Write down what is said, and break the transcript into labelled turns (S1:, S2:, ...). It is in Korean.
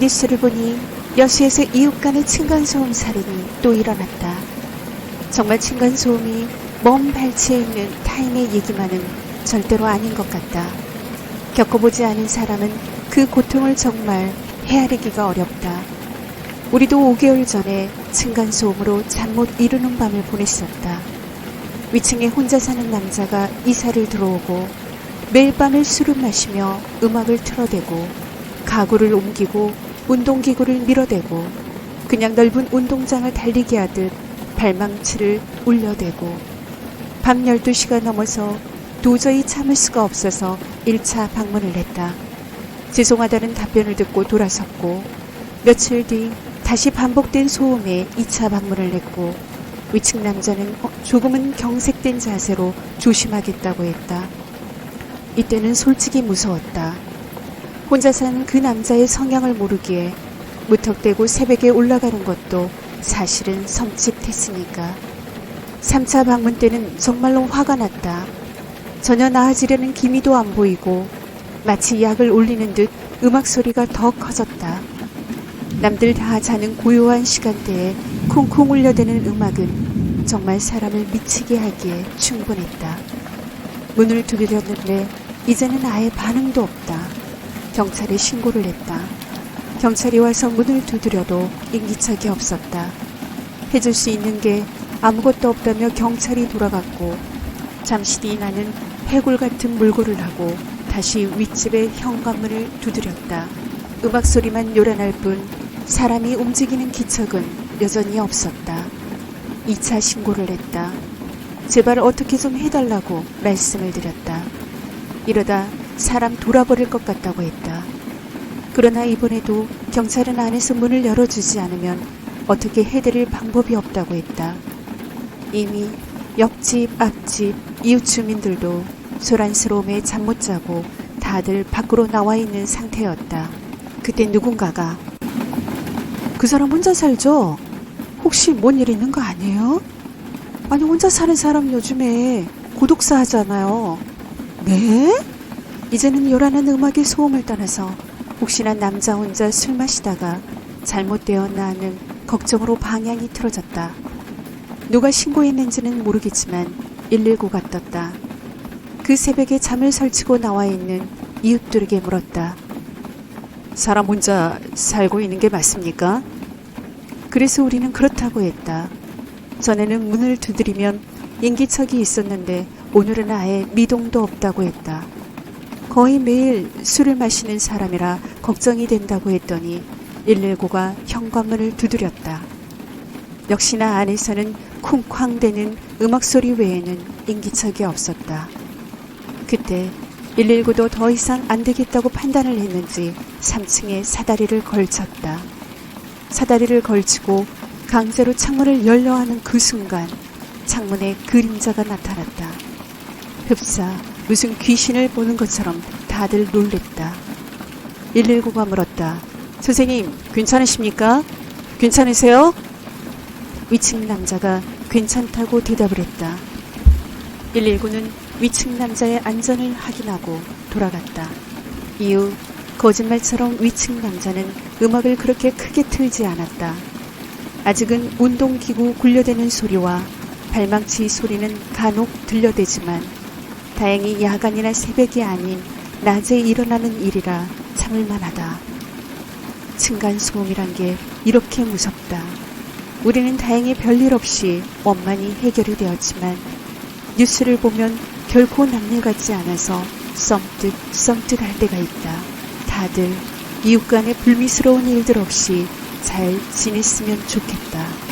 S1: 뉴스를 보니 여수에서 이웃 간의 층간소음 살인이 또 일어났다. 정말 층간소음이 먼 발치에 있는 타인의 얘기만은 절대로 아닌 것 같다. 겪어보지 않은 사람은 그 고통을 정말 헤아리기가 어렵다. 우리도 5개월 전에 층간소음으로 잠 못 이루는 밤을 보냈었다. 위층에 혼자 사는 남자가 이사를 들어오고 매일 밤을 술을 마시며 음악을 틀어대고 가구를 옮기고 운동기구를 밀어대고 그냥 넓은 운동장을 달리게 하듯 발망치를 울려대고 밤 12시가 넘어서 도저히 참을 수가 없어서 1차 방문을 했다. 죄송하다는 답변을 듣고 돌아섰고 며칠 뒤 다시 반복된 소음에 2차 방문을 했고 위층 남자는 어, 조금은 경색된 자세로 조심하겠다고 했다. 이때는 솔직히 무서웠다. 혼자 사는 그 남자의 성향을 모르기에 무턱대고 새벽에 올라가는 것도 사실은 섬찟했으니까. 3차 방문 때는 정말로 화가 났다. 전혀 나아지려는 기미도 안 보이고 마치 약을 올리는 듯 음악 소리가 더 커졌다. 남들 다 자는 고요한 시간대에 쿵쿵 울려대는 음악은 정말 사람을 미치게 하기에 충분했다. 문을 두드렸는데 이제는 아예 반응도 없다. 경찰에 신고를 했다. 경찰이 와서 문을 두드려도 인기척이 없었다. 해줄 수 있는 게 아무것도 없다며 경찰이 돌아갔고 잠시 뒤 나는 해골 같은 물고를 하고 다시 윗집의 현관문을 두드렸다. 음악 소리만 요란할 뿐 사람이 움직이는 기척은 여전히 없었다. 2차 신고를 했다. 제발 어떻게 좀 해달라고 말씀을 드렸다. 이러다 사람 돌아버릴 것 같다고 했다. 그러나 이번에도 경찰은 안에서 문을 열어주지 않으면 어떻게 해드릴 방법이 없다고 했다. 이미 옆집, 앞집, 이웃 주민들도 소란스러움에 잠 못 자고 다들 밖으로 나와 있는 상태였다. 그때 누군가가 그 사람 혼자 살죠? 혹시 뭔 일 있는 거 아니에요? 아니 혼자 사는 사람 요즘에 고독사 하잖아요. 네? 이제는 요란한 음악의 소음을 떠나서 혹시나 남자 혼자 술 마시다가 잘못되었나 하는 걱정으로 방향이 틀어졌다. 누가 신고했는지는 모르겠지만 119가 떴다. 그 새벽에 잠을 설치고 나와 있는 이웃들에게 물었다. 사람 혼자 살고 있는 게 맞습니까? 그래서 우리는 그렇다고 했다. 전에는 문을 두드리면 인기척이 있었는데 오늘은 아예 미동도 없다고 했다. 거의 매일 술을 마시는 사람이라 걱정이 된다고 했더니 119가 현관문을 두드렸다. 역시나 안에서는 쿵쾅대는 음악 소리 외에는 인기척이 없었다. 그때 119도 더 이상 안 되겠다고 판단을 했는지 3층에 사다리를 걸쳤다. 사다리를 걸치고 강제로 창문을 열려 하는 그 순간 창문에 그림자가 나타났다. 흡사 무슨 귀신을 보는 것처럼 다들 놀랬다. 119가 물었다. 선생님, 괜찮으십니까? 괜찮으세요? 위층 남자가 괜찮다고 대답을 했다. 119는 위층 남자의 안전을 확인하고 돌아갔다. 이후 거짓말처럼 위층 남자는 음악을 그렇게 크게 틀지 않았다. 아직은 운동기구 굴려대는 소리와 발망치 소리는 간혹 들려대지만 다행히 야간이나 새벽이 아닌 낮에 일어나는 일이라 참을 만하다. 층간소음이란 게 이렇게 무섭다. 우리는 다행히 별일 없이 원만히 해결이 되었지만 뉴스를 보면 결코 남일 같지 않아서 썸뜩 썸뜩 할 때가 있다. 다들 이웃 간의 불미스러운 일들 없이 잘 지냈으면 좋겠다.